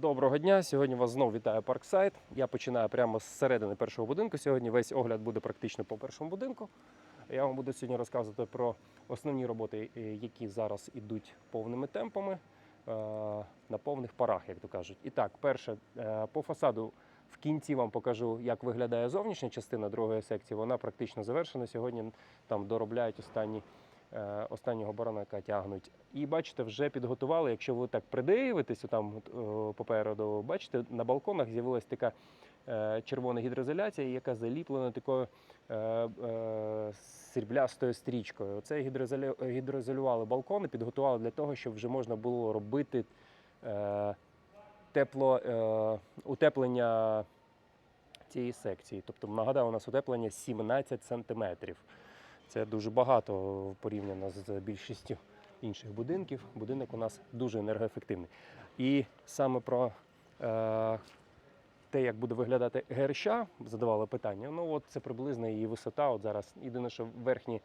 Доброго дня. Сьогодні вас знову вітає Парксайд. Я починаю прямо з середини першого будинку. Сьогодні весь огляд буде практично по першому будинку. Я вам буду сьогодні розказувати про основні роботи, е, які зараз ідуть повними темпами е, на повних парах, як то кажуть. І так, перше, е, по фасаду в кінці вам покажу, як виглядає зовнішня частина другої секції. Вона практично завершена. Сьогодні там доробляють останні. Е, Останнього баранака тягнуть. І бачите, вже підготували. Якщо ви так придивитесь, там попереду, бачите, на балконах з'явилась така е, червона гідроізоляція, яка заліплена такою е, е, сріблястою стрічкою. Оце гідроізолювали балкони, підготували для того, щоб вже можна було робити е, тепло, е, утеплення цієї секції. Тобто, нагадаю, у нас утеплення 17 сантиметрів. Це дуже багато порівняно з більшістю інших будинків. Будинок у нас дуже енергоефективний. І саме про е, те, як буде виглядати ГРЩ, задавали питання. Ну, от це приблизно її висота. От зараз єдине, що верхні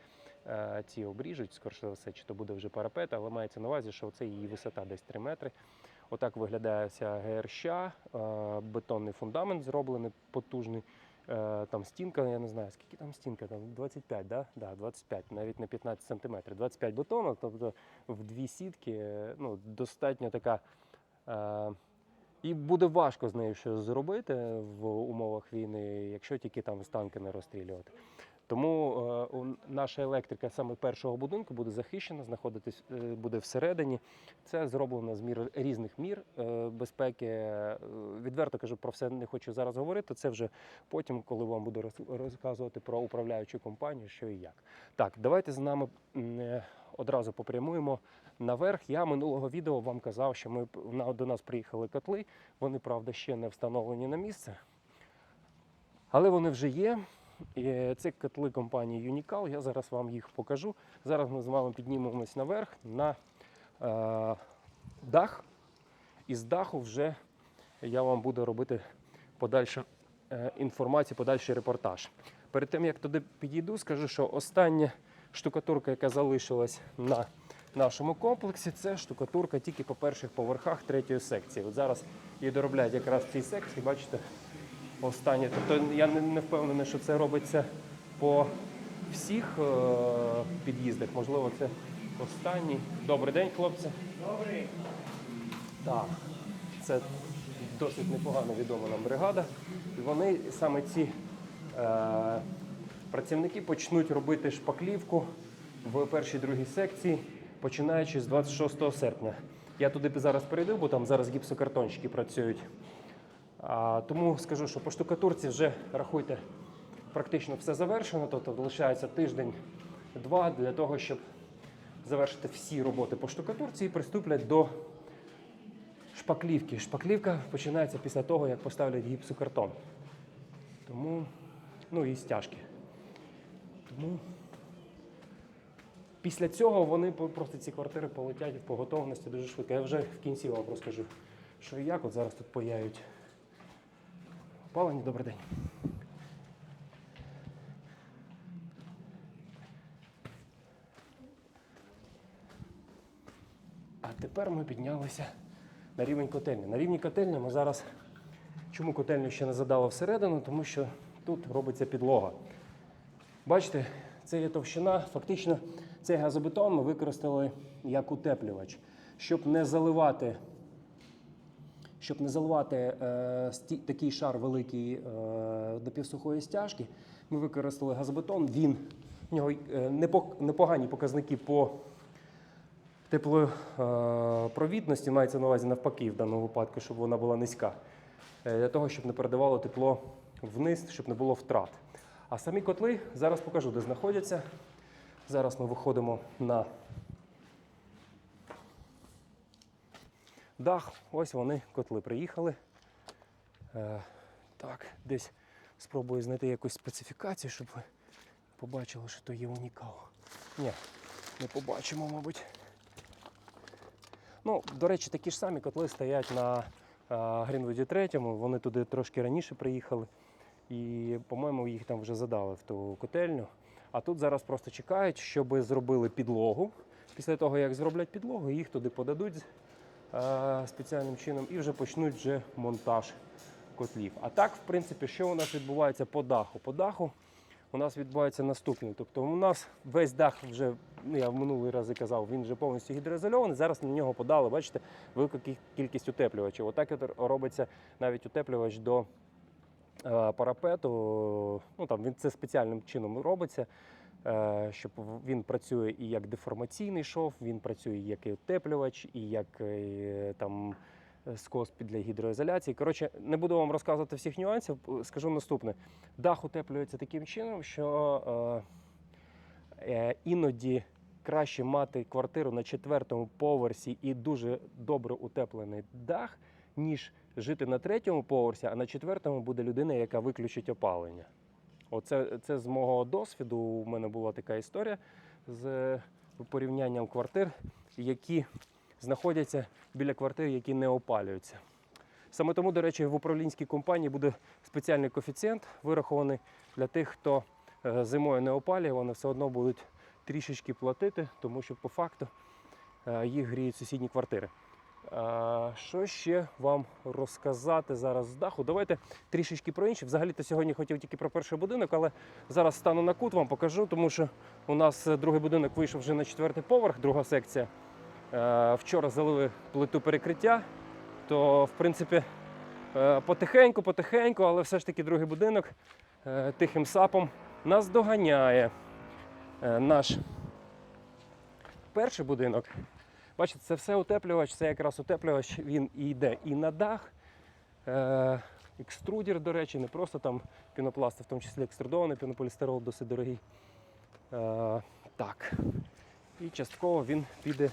е, ці обріжуть, скоріше за все, чи то буде вже парапет, але мається на увазі, що це її висота десь 3 метри. Отак виглядає ця ГРЩ, е, бетонний фундамент зроблений, потужний. Е, Там стінка, я не знаю, скільки там стінка, там 25, да? Да, 25, навіть на 15 сантиметрів. 25 бетону, тобто в дві сітки, ну, достатньо така. Е, і буде важко з нею щось зробити в умовах війни, якщо тільки там з танки не розстрілювати. Тому е, наша електрика саме першого будинку буде захищена, знаходитись е, буде всередині. Це зроблено з мір різних мір е, безпеки. Відверто кажу, про все не хочу зараз говорити. Це вже потім, коли вам буду розказувати про управляючу компанію, що і як. Так, давайте з нами одразу попрямуємо наверх. Я минулого відео вам казав, що ми до нас приїхали котли. Вони, правда, ще не встановлені на місце. Але вони вже є. Е, Це котли компанії Unical. Я зараз вам їх покажу. Зараз ми з вами піднімемось наверх на е, дах. І з даху вже я вам буду робити подальшу е, інформацію, подальший репортаж. Перед тим як туди підійду, скажу, що остання штукатурка, яка залишилась на нашому комплексі, це штукатурка тільки по перших поверхах третьої секції. От зараз її доробляють якраз в цій секції, бачите, останнє. Тобто я не, не впевнений, що це робиться по всіх е, під'їздах. Можливо, це останній. Добрий день, хлопці. Добрий. Так, це досить непогано відома нам бригада. І вони саме ці е, працівники почнуть робити шпаклівку в першій другій секції, починаючи з 26 серпня. Я туди зараз перейду, бо там зараз гіпсокартонщики працюють. Тому скажу, що по штукатурці вже рахуйте, практично все завершено, тобто лишається тиждень-два для того, щоб завершити всі роботи по штукатурці і приступлять до шпаклівки. Шпаклівка починається після того, як поставлять гіпсокартон. Тому, ну і стяжки. Тому після цього вони просто ці квартири полетять по готовності дуже швидко. Я вже в кінці вам розкажу, що і як. От зараз тут паяють опалення. Добрий день. А тепер ми піднялися на рівень котельні. На рівні котельні ми зараз. Чому котельню ще не задало всередину? Тому що тут робиться підлога. Бачите, це є товщина. Фактично, цей газобетон ми використали як утеплювач, щоб не заливати. Щоб не заливати е, такий шар великий е, до півсухої стяжки, ми використали газобетон. Він в нього е, непогані показники по теплопровідності, мається на увазі навпаки в даному випадку, щоб вона була низька, Е, для того, щоб не передавало тепло вниз, щоб не було втрат. А самі котли зараз покажу, де знаходяться. Зараз ми виходимо на дах. Ось вони, котли приїхали. Е, так, десь спробую знайти якусь специфікацію, щоб ви побачили, що то є унікал. Ні, не побачимо, мабуть. Ну, до речі, такі ж самі котли стоять на Грінвуді 3. Вони туди трошки раніше приїхали. І, по-моєму, їх там вже задали в ту котельню. А тут зараз просто чекають, щоб зробили підлогу. Після того, як зроблять підлогу, їх туди подадуть е, спеціальним чином і вже почнуть вже монтаж котлів. А так, в принципі, що у нас відбувається по даху? По даху у нас відбувається наступне. Тобто у нас весь дах вже, ну я в минулий раз казав, він вже повністю гідроізольований. Зараз на нього подали, бачите, велика кількість утеплювачів. Отак от робиться навіть утеплювач до е, парапету. Ну там він це спеціальним чином робиться. Е, Щоб він працює і як деформаційний шов, він працює і як і утеплювач, і як е, там е, скос для гідроізоляції. Коротше, не буду вам розказувати всіх нюансів. Скажу наступне: дах утеплюється таким чином, що е, е, іноді краще мати квартиру на четвертому поверсі і дуже добре утеплений дах, ніж жити на третьому поверсі, а на четвертому буде людина, яка виключить опалення. Оце це з мого досвіду. У мене була така історія з порівнянням квартир, які знаходяться біля квартир, які не опалюються. Саме тому, до речі, в управлінській компанії буде спеціальний коефіцієнт вирахований для тих, хто е, зимою не опалює, вони все одно будуть трішечки платити, тому що по факту е, їх гріють сусідні квартири. Що ще вам розказати зараз з даху? Давайте трішечки про інше. Взагалі-то сьогодні хотів тільки про перший будинок, але зараз стану на кут, вам покажу, тому що у нас е, другий будинок вийшов вже на четвертий поверх, друга секція. Е, Вчора залили плиту перекриття, то в принципі е, потихеньку, потихеньку, але все ж таки другий будинок тихим сапом нас доганяє. Наш перший будинок. Бачите, це все утеплювач, це якраз утеплювач, він і йде і на дах. Е, екструдер, до речі, не просто там пінопласт, в тому числі екструдований пінополістирол досить дорогий. Е, так. І частково він піде,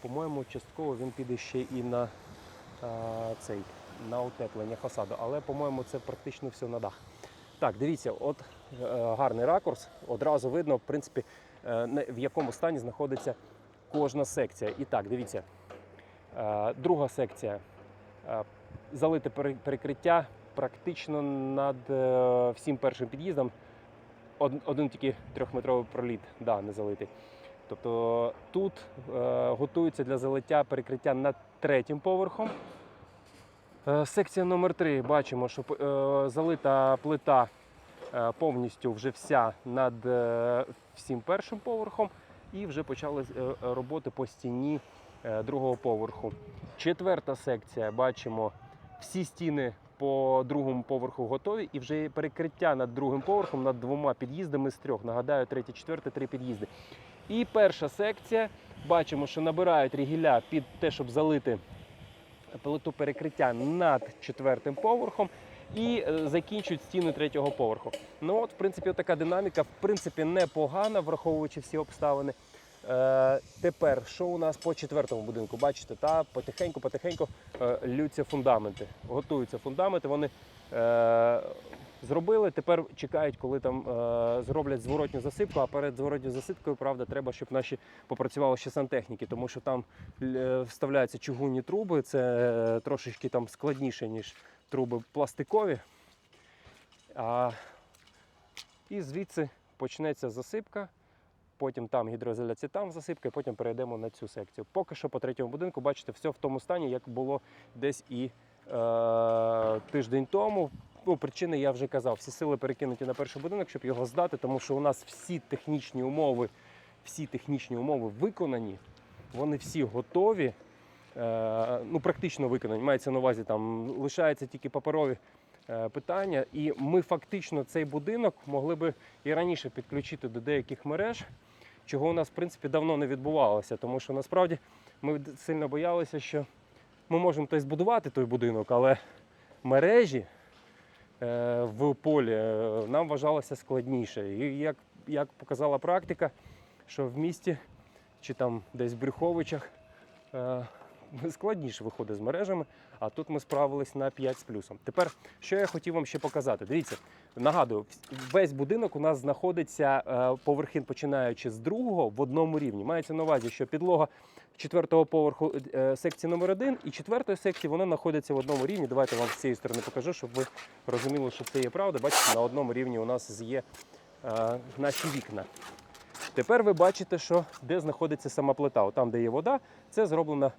по-моєму, частково він піде ще і на е, цей на утеплення фасаду. Але, по-моєму, це практично все на дах. Так, дивіться, от е, гарний ракурс. Одразу видно, в принципі, е, в якому стані знаходиться кожна секція. І так, дивіться. Е, друга секція. Е, залите перекриття практично над е, всім першим під'їздом. Один тільки трьохметровий проліт, да, не залитий. Тобто тут готується для залиття перекриття над третім поверхом. Секція номер 3 бачимо, що залита плита повністю вже вся над всім першим поверхом, і вже почали е, роботи по стіні е, другого поверху. Четверта секція бачимо всі стіни по другому поверху готові, і вже перекриття над другим поверхом над двома під'їздами з трьох. Нагадаю, третій, четвертий, три під'їзди. І перша секція бачимо, що набирають рігіля під те, щоб залити плиту перекриття над четвертим поверхом і е, закінчують стіни третього поверху. Ну от, в принципі, така динаміка, в принципі, непогана, враховуючи всі обставини. Е, тепер, що у нас по четвертому будинку? Бачите, та потихеньку, потихеньку е, лються фундаменти. Готуються фундаменти. Вони е, зробили. Тепер чекають, коли там е, зроблять зворотню засипку. А перед зворотньою засипкою, правда, треба, щоб наші попрацювали ще сантехніки, тому що там е, вставляються чугунні труби. Це е, трошечки там складніше, ніж труби пластикові. А, і звідси почнеться засипка. Потім там гідроізоляція, там засипка, і потім перейдемо на цю секцію. Поки що по третьому будинку, бачите, все в тому стані, як було десь і е, тиждень тому. Ну, причини я вже казав, всі сили перекинуті на перший будинок, щоб його здати, тому що у нас всі технічні умови, всі технічні умови виконані, вони всі готові, ну практично виконані. Мається на увазі, там лишаються тільки паперові е, питання. І ми фактично цей будинок могли би і раніше підключити до деяких мереж, чого у нас в принципі давно не відбувалося, тому що насправді ми сильно боялися, що ми можемо той збудувати той будинок, але мережі е, в полі е, нам вважалося складніше. І як, як показала практика, що в місті чи там десь в Брюховичах е, складніше виходить з мережами, а тут ми справились на 5 з плюсом. Тепер, що я хотів вам ще показати? Дивіться, нагадую, весь будинок у нас знаходиться е, поверхін, починаючи з другого в одному рівні. Мається на увазі, що підлога четвертого поверху е, секції номер 1 і четвертої секції вони знаходяться в одному рівні. Давайте вам з цієї сторони покажу, щоб ви розуміли, що це є правда. Бачите, на одному рівні у нас є е, наші вікна. Тепер ви бачите, що де знаходиться сама плита. От Там, де є вода, це зроблена е,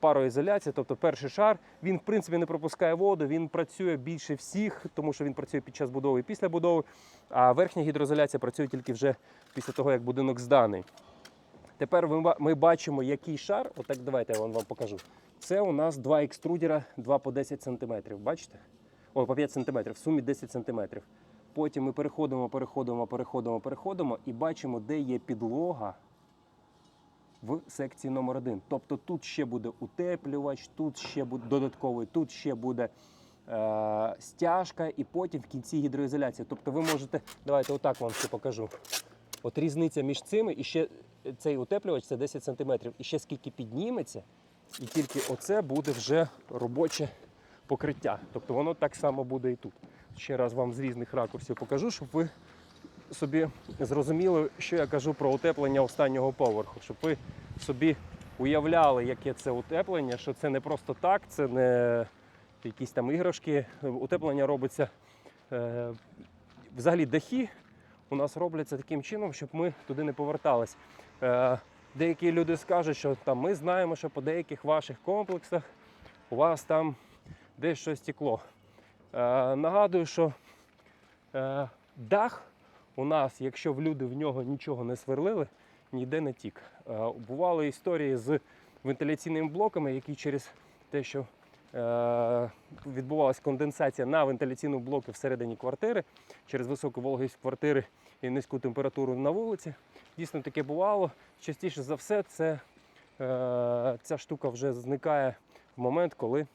пароізоляція, тобто перший шар, він в принципі не пропускає воду, він працює більше всіх, тому що він працює під час будови і після будови. А верхня гідроізоляція працює тільки вже після того, як будинок зданий. Тепер ми бачимо, який шар. Отак давайте я вам покажу. Це у нас два екструдера, два по 10 см. Бачите? Ой, по 5 см, в сумі 10 см. Потім ми переходимо, переходимо, переходимо, переходимо і бачимо, де є підлога в секції номер 1 Тобто тут ще буде утеплювач, тут ще буде додатковий, тут ще буде е, стяжка, і потім в кінці гідроізоляція. Тобто ви можете, давайте отак вам ще покажу. От різниця між цими і ще цей утеплювач це 10 см. І ще скільки підніметься, і тільки оце буде вже робоче покриття. Тобто воно так само буде і тут. Ще раз вам з різних ракурсів покажу, щоб ви собі зрозуміли, що я кажу про утеплення останнього поверху, щоб ви собі уявляли, яке це утеплення, що це не просто так, це не якісь там іграшки. Утеплення робиться е, взагалі дахи у нас робляться таким чином, щоб ми туди не повертались. Е, деякі люди скажуть, що там ми знаємо, що по деяких ваших комплексах у вас там десь щось стекло. Е, нагадую, що дах у нас, якщо в люди в нього нічого не сверлили, ніде не тік. Е, бували історії з вентиляційними блоками, які через те, що е, відбувалася конденсація на вентиляційному блоку всередині квартири через високу вологість квартири і низьку температуру на вулиці. Дійсно таке бувало. Частіше за все, це, е, ця штука вже зникає в момент, коли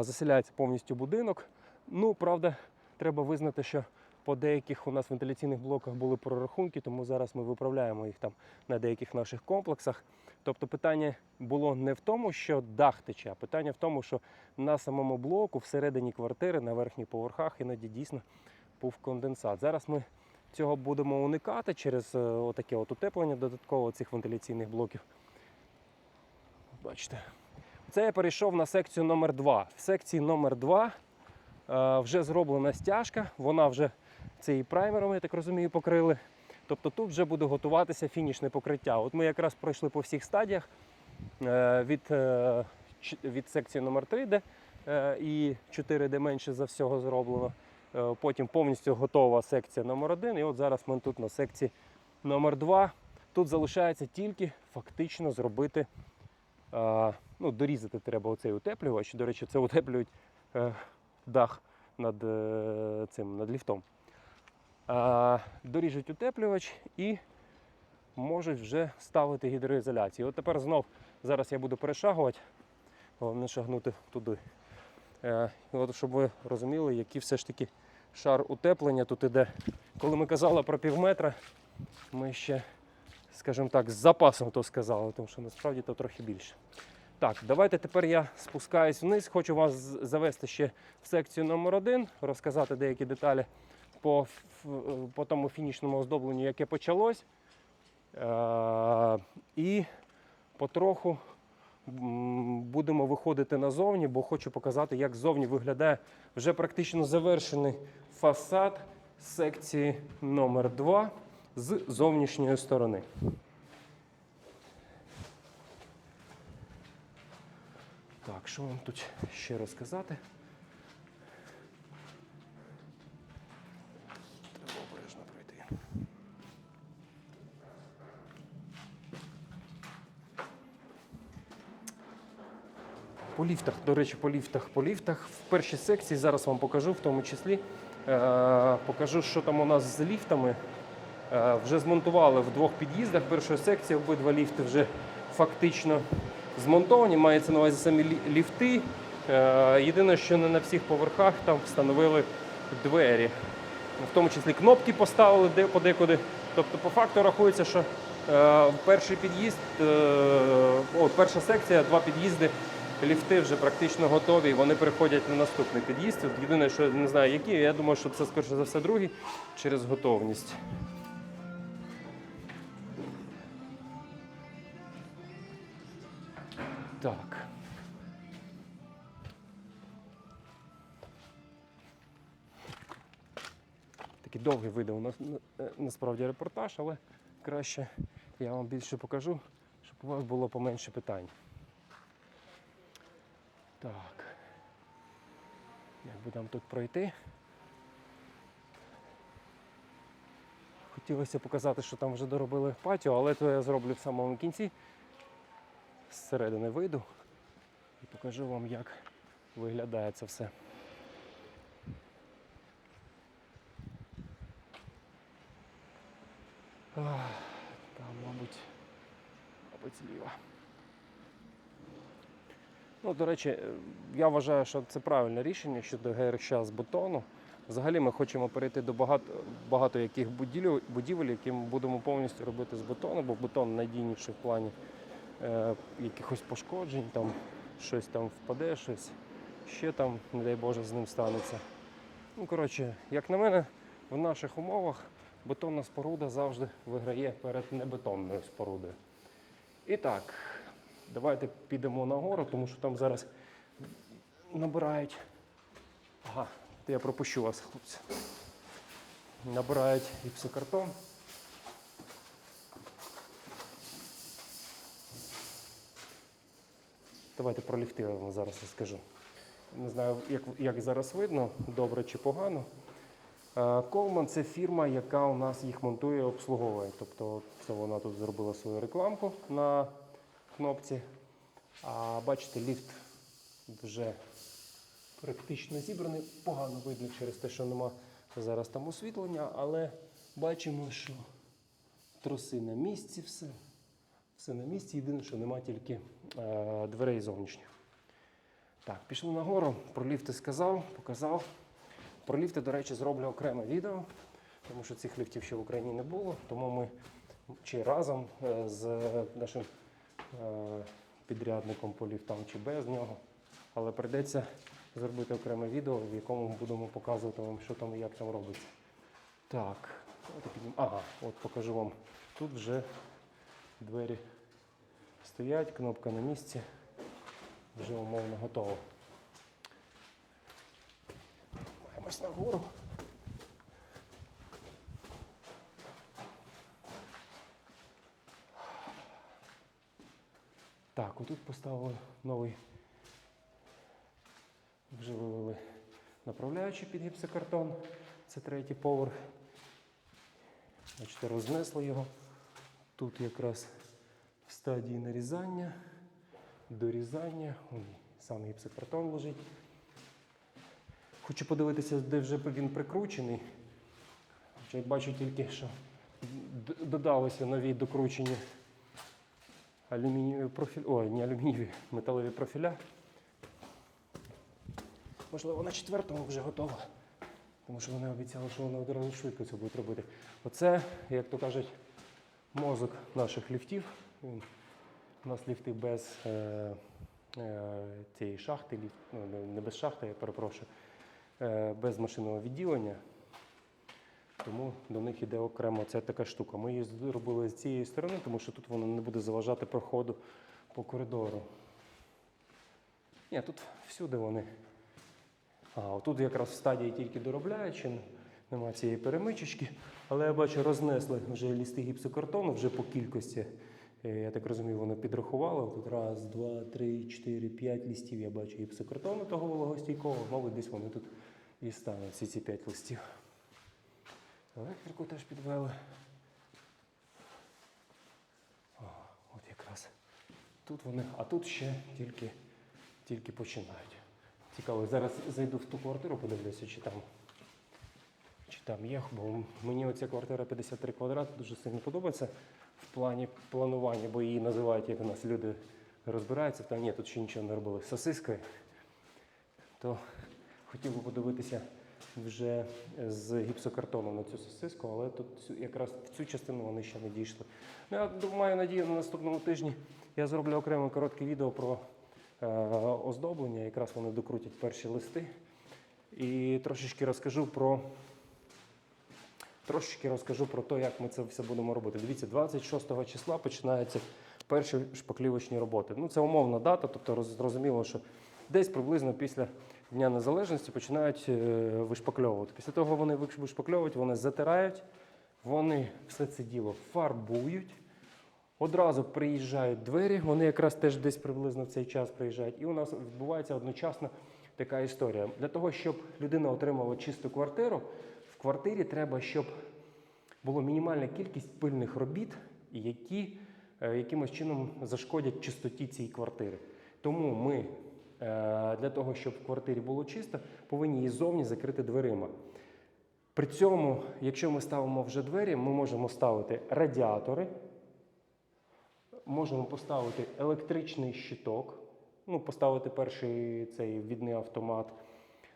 заселяється повністю будинок. Ну, правда, треба визнати, що по деяких у нас вентиляційних блоках були прорахунки, тому зараз ми виправляємо їх там на деяких наших комплексах. Тобто питання було не в тому, що дах тече, а питання в тому, що на самому блоку, всередині квартири, на верхніх поверхах іноді дійсно був конденсат. Зараз ми цього будемо уникати через е, отаке от утеплення додатково цих вентиляційних блоків. Бачите. Це я перейшов на секцію номер 2 В секції номер 2 е, вже зроблена стяжка, вона вже це і праймером, я так розумію, покрили. Тобто тут вже буде готуватися фінішне покриття. От ми якраз пройшли по всіх стадіях е, від, е, від секції номер 3 де е, і 4, де менше за всього зроблено. Потім повністю готова секція номер 1 І от зараз ми тут на секції номер 2 Тут залишається тільки фактично зробити, ну, дорізати треба оцей утеплювач. До речі, це утеплюють дах над цим над ліфтом. Доріжуть утеплювач і можуть вже ставити гідроізоляцію. От тепер знов зараз я буду перешагувати, головне шагнути туди. Е, От, щоб ви розуміли, який все ж таки шар утеплення тут іде. Коли ми казали про пів метра, ми ще, скажімо так, з запасом то сказали, тому що насправді то трохи більше. Так, давайте тепер я спускаюсь вниз. Хочу вас завести ще в секцію номер 1 розказати деякі деталі по, по тому фінішному оздобленню, яке почалось. Е, і потроху будемо виходити назовні, бо хочу показати, як ззовні виглядає вже практично завершений фасад секції номер 2 з зовнішньої сторони. Так, що вам тут ще розказати? Треба обережно пройти. По ліфтах, до речі, по ліфтах, по ліфтах. В першій секції зараз вам покажу, в тому числі. Е, покажу, що там у нас з ліфтами. Е, вже змонтували в двох під'їздах першої секції, обидва ліфти вже фактично змонтовані. Мається на увазі самі ліфти. Е, єдине, що не на всіх поверхах там встановили двері. В тому числі кнопки поставили де подекуди. Тобто, по факту рахується, що перший під'їзд, о, перша секція, два під'їзди, ліфти вже практично готові, і вони переходять на наступний під'їзд. Єдине, що не знаю, які, я думаю, що це скоріше за все другий через готовність. Так. Такий довгий вийде у нас е, насправді репортаж, але краще я вам більше покажу, щоб у вас було поменше питань. Так. Як би нам тут пройти? Хотілося показати, що там вже доробили патіо, але то я зроблю в самому кінці. Зсередини вийду і покажу вам, як виглядає це все. Там, мабуть, мабуть, зліва. Ну, до речі, е, я вважаю, що це правильне рішення щодо ГРХ з бетону. Взагалі ми хочемо перейти до багато, багато яких будівель, які ми будемо повністю робити з бетону, бо бетон надійніший в плані е, якихось пошкоджень, там щось там впаде, щось ще там, не дай Боже, з ним станеться. Ну, коротше, як на мене, в наших умовах бетонна споруда завжди виграє перед небетонною спорудою. І так, давайте підемо нагору, тому що там зараз набирають. Ага, то я пропущу вас, хлопці. Набирають гіпсокартон. Давайте про ліфти я вам зараз розкажу. Не знаю, як, як зараз видно, добре чи погано. Е, Колман це фірма, яка у нас їх монтує і обслуговує. Тобто це вона тут зробила свою рекламку на кнопці. А бачите, ліфт вже практично зібраний. Погано видно через те, що нема зараз там освітлення, але бачимо, що троси на місці, все. Все на місці. Єдине, що нема тільки е, дверей зовнішніх. Так, пішли нагору, про ліфти сказав, показав. Про ліфти, до речі, зроблю окреме відео, тому що цих ліфтів ще в Україні не було. Тому ми чи разом е, з нашим підрядником по ліфтам, чи без нього. Але прийдеться зробити окреме відео, в якому ми будемо показувати вам, що там і як там робиться. Так, Ага, от покажу вам. Тут вже двері стоять, кнопка на місці, вже умовно готово. Маємось нагору. Так, отут поставили новий. Вже вивели направляючий під гіпсокартон. Це третій поверх. Бачите, рознесли його. Тут якраз в стадії нарізання, дорізання. Ой, сам гіпсокартон лежить. Хочу подивитися, де вже він прикручений. Хоча я бачу тільки, що д- додалися нові докручені алюмінієві профіль. Ой, не алюмінієві, металеві профіля. Можливо, на четвертому вже готово. Тому що вони обіцяли, що вони одразу швидко це будуть робити. Оце, як то кажуть, мозок наших ліфтів. У нас ліфти без е, е, цієї шахти, ліфт, ну, не- не без шахти, я перепрошую, е, без машинного відділення. Тому до них іде окремо ця така штука. Ми її зробили з цієї сторони, тому що тут воно не буде заважати проходу по коридору. Ні, тут всюди вони. А, отут якраз в стадії тільки доробляють, ще нема цієї перемичечки. Але я бачу, рознесли вже лісти гіпсокартону вже по кількості. Е, Я так розумію, вони підрахували. Тут раз, два, три, чотири, п'ять листів. Я бачу гіпсокартону того вологостійкого. Мабуть, десь вони тут і стануть всі ці п'ять листів. Електрику теж підвели. О, от якраз. Тут вони, а тут ще тільки, тільки починають. Цікаво, зараз зайду в ту квартиру, подивлюся, чи там, чи там є, бо мені оця квартира 53 квадрати дуже сильно подобається в плані планування, бо її називають, як у нас люди розбираються, та ні, тут ще нічого не робили сосискою. То хотів би подивитися вже з гіпсокартону на цю сосиску, але тут якраз в цю частину вони ще не дійшли. Ну, я маю надію, на наступному тижні я зроблю окреме коротке відео про е, оздоблення. Якраз вони докрутять перші листи. І трошечки розкажу про. Трошечки розкажу про те, як ми це все будемо робити. Дивіться, 26 числа починаються перші шпаклівочні роботи. Ну, це умовна дата, тобто зрозуміло, що десь приблизно після Дня Незалежності починають е, вишпакльовувати. Після того вони виш- вишпакльовують, вони затирають, вони все це діло фарбують, Одразу приїжджають двері, вони якраз теж десь приблизно в цей час приїжджають, і у нас відбувається одночасно така історія. Для того, щоб людина отримала чисту квартиру, в квартирі треба, щоб була мінімальна кількість пильних робіт, які е, якимось чином зашкодять чистоті цієї квартири. Тому ми для того, щоб в квартирі було чисто, повинні її зовні закрити дверима. При цьому, якщо ми ставимо вже двері, ми можемо ставити радіатори, можемо поставити електричний щиток, ну, поставити перший цей відний автомат.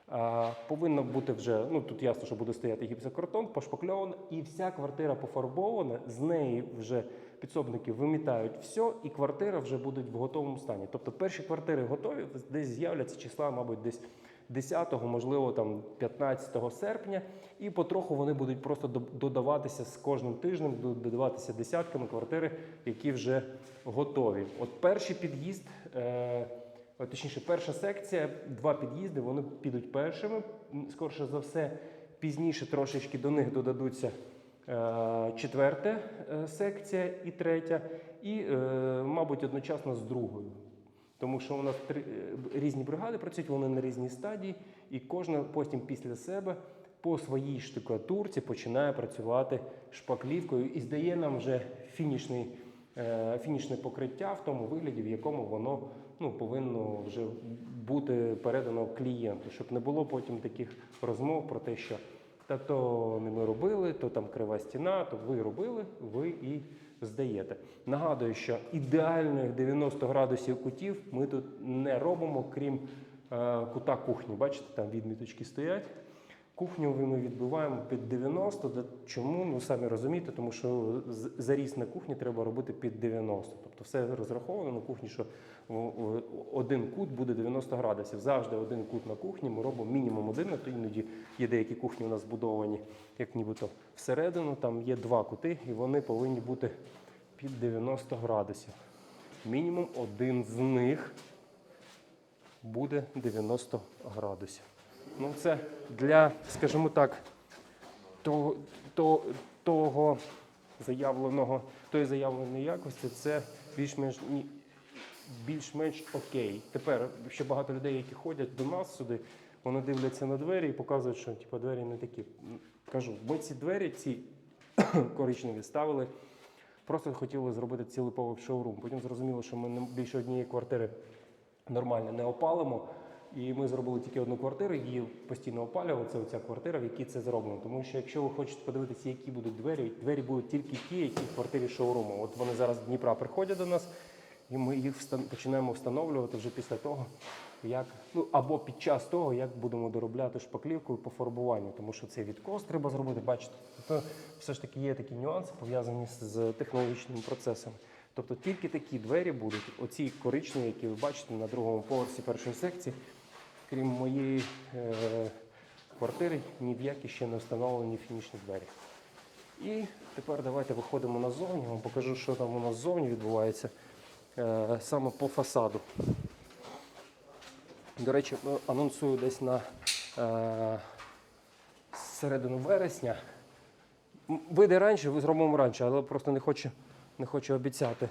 А, повинно бути вже, ну тут ясно, що буде стояти гіпсокартон, пошпакльовано, і вся квартира пофарбована, з неї вже підсобники вимітають все, і квартира вже буде в готовому стані. Тобто перші квартири готові, десь з'являться числа, мабуть, десь 10, можливо, там 15 серпня, і потроху вони будуть просто додаватися з кожним тижнем, додаватися десятками квартири, які вже готові. От перший під'їзд. Е- Точніше, перша секція, два під'їзди, вони підуть першими. Скорше за все, пізніше трошечки до них додадуться четверта е, секція і третя, і, е, мабуть, одночасно з другою. Тому що у нас три, е, різні бригади працюють, вони на різній стадії, і кожна потім після себе по своїй штукатурці починає працювати шпаклівкою і здає нам вже фінішний, е, фінішне покриття в тому вигляді, в якому воно ну, повинно вже бути передано клієнту, щоб не було потім таких розмов про те, що та то не ми робили, то там крива стіна, то ви робили, ви і здаєте. Нагадую, що ідеальних 90 градусів кутів ми тут не робимо, крім е, кута кухні. Bачите, там відміточки стоять. Кухню ми відбиваємо під 90. Чому? Ну самі розумієте, тому що заріз на кухні треба робити під 90. Тобто все розраховано на кухні, що один кут буде 90 градусів. Завжди один кут на кухні ми робимо мінімум один, а то іноді є деякі кухні у нас збудовані, як нібито всередину. Там є два кути, і вони повинні бути під 90 градусів. Мінімум один з них буде 90 градусів. Ну, це для, скажімо так, того, того, того заявленого, тої заявленої якості, це більш-менш більш-менш окей. Тепер ще багато людей, які ходять до нас сюди, вони дивляться на двері і показують, що типу, двері не такі. Кажу, ми ці двері, ці коричневі ставили. Просто хотіли зробити цілий поверх шоурум. Потім зрозуміло, що ми більше однієї квартири нормально не опалимо. І ми зробили тільки одну квартиру, її постійно опалювали. Це оця квартира, в якій це зроблено. Тому що якщо ви хочете подивитися, які будуть двері, двері будуть тільки ті, які в квартирі шоуруму. От вони зараз з Дніпра приходять до нас, і ми їх починаємо встановлювати вже після того, як ну або під час того, як будемо доробляти шпаклівку по фарбуванню, тому що цей відкос треба зробити. Бачите, тобто все ж таки є такі нюанси пов'язані з- технологічними процесами. Тобто тільки такі двері будуть, оці коричневі, які ви бачите на другому поверсі першої секції. Крім моєї е, квартири, ні в які ще не встановлені фінішні двері. І тепер давайте виходимо назовні, вам покажу, що там у нас ззовні відбувається саме по фасаду. До речі, е, анонсую десь на е, середину вересня. Вийде раніше, ви зробимо раніше, але просто не хочу, не хочу обіцяти.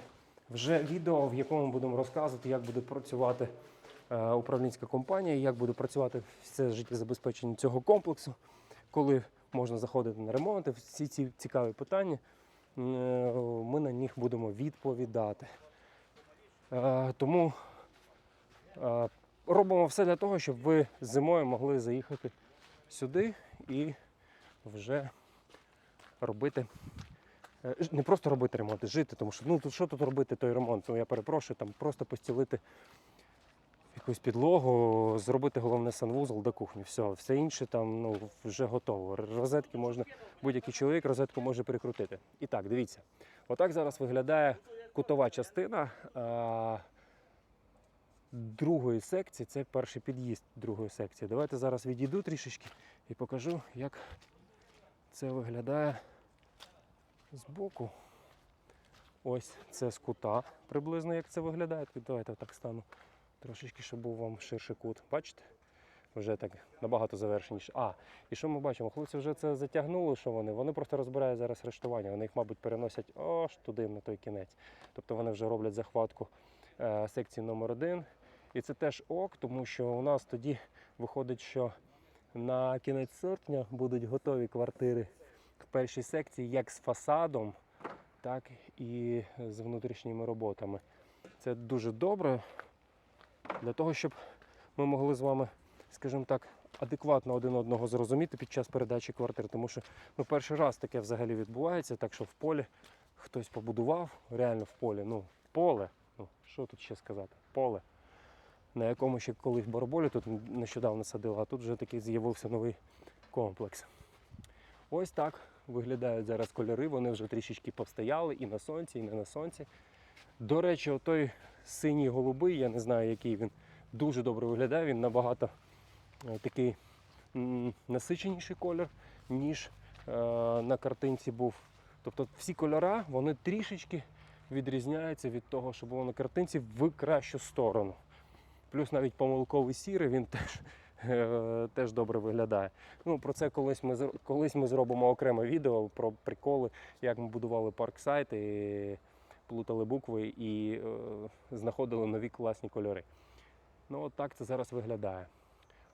Вже відео, в якому будемо розказувати, як буде працювати е, управлінська компанія, як буде працювати все життєзабезпечення цього комплексу, коли можна заходити на ремонти, всі ці цікаві питання, е, ми на них будемо відповідати. Е, Тому е, робимо все для того, щоб ви зимою могли заїхати сюди і вже робити. е, Не просто робити ремонт, а жити, тому що ну тут що тут робити той ремонт? Ну я перепрошую, там просто постілити якусь підлогу, зробити головне санвузол до кухні. Все, все інше там ну, вже готово. Розетки можна, будь-який чоловік розетку може прикрутити. І так, дивіться, отак зараз виглядає кутова частина. Другої секції це перший під'їзд другої секції. Давайте зараз відійду трішечки і покажу, як це виглядає збоку. Ось це з кута приблизно як це виглядає. Давайте так стану трошечки, щоб був вам ширший кут. Бачите? Вже так набагато завершеніше. А, і що ми бачимо? Хлопці вже це затягнули, що вони? Вони просто розбирають зараз рештування. Вони їх, мабуть, переносять аж туди, на той кінець. Тобто вони вже роблять захватку е, секції номер один. І це теж ок, тому що у нас тоді виходить, що на кінець серпня будуть готові квартири в першій секції як з фасадом, так і з внутрішніми роботами. Це дуже добре для того, щоб ми могли з вами, скажімо так, адекватно один одного зрозуміти під час передачі квартир. Тому що ну, перший раз таке взагалі відбувається, так що в полі хтось побудував, реально в полі, ну, поле, ну, що тут ще сказати, поле, на якому ще колись барболі тут нещодавно садили, а тут вже такий з'явився новий комплекс. Ось так виглядають зараз кольори, вони вже трішечки повстояли і на сонці, і не на сонці. До речі, отой синій голубий, я не знаю, який він дуже добре виглядає, він набагато такий насиченіший колір, ніж е, на картинці був. Тобто всі кольори вони трішечки відрізняються від того, що було на картинці в кращу сторону. Плюс навіть помилковий сірий, він теж, е, теж добре виглядає. Ну, про це колись ми, колись ми зробимо окреме відео про приколи, як ми будували парк-сайт і плутали букви і е, знаходили нові класні кольори. Ну, от так це зараз виглядає.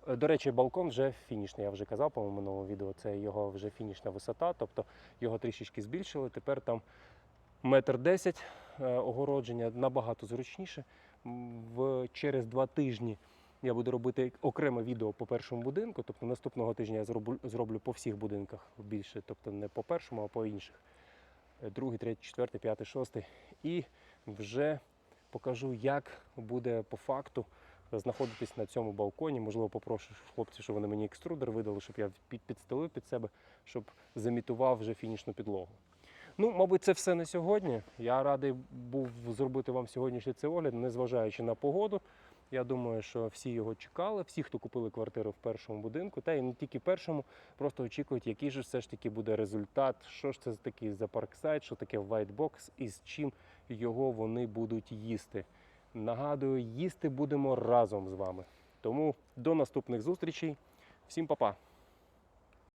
Е, До речі, балкон вже фінішний, я вже казав по минулому відео, це його вже фінішна висота, тобто його трішечки збільшили. Тепер там метр десять е, огородження набагато зручніше. В, через два тижні я буду робити окреме відео по першому будинку. Тобто наступного тижня я зроблю, зроблю по всіх будинках більше, тобто не по першому, а по інших. Е, Другий, третій, четвертий, п'ятий, шостий. І вже покажу, як буде по факту знаходитись на цьому балконі. Можливо, попрошу хлопців, щоб вони мені екструдер видали, щоб я під, підстелив під себе, щоб замітував вже фінішну підлогу. Ну, мабуть, це все на сьогодні. Я радий був зробити вам сьогоднішній цей огляд, незважаючи на погоду. Я думаю, що всі його чекали, всі, хто купили квартиру в першому будинку, та і не тільки першому, просто очікують, який же все ж таки буде результат, що ж це такий за парксайт, що таке whitebox і з чим його вони будуть їсти. Нагадую, їсти будемо разом з вами. Тому до наступних зустрічей. Всім па-па!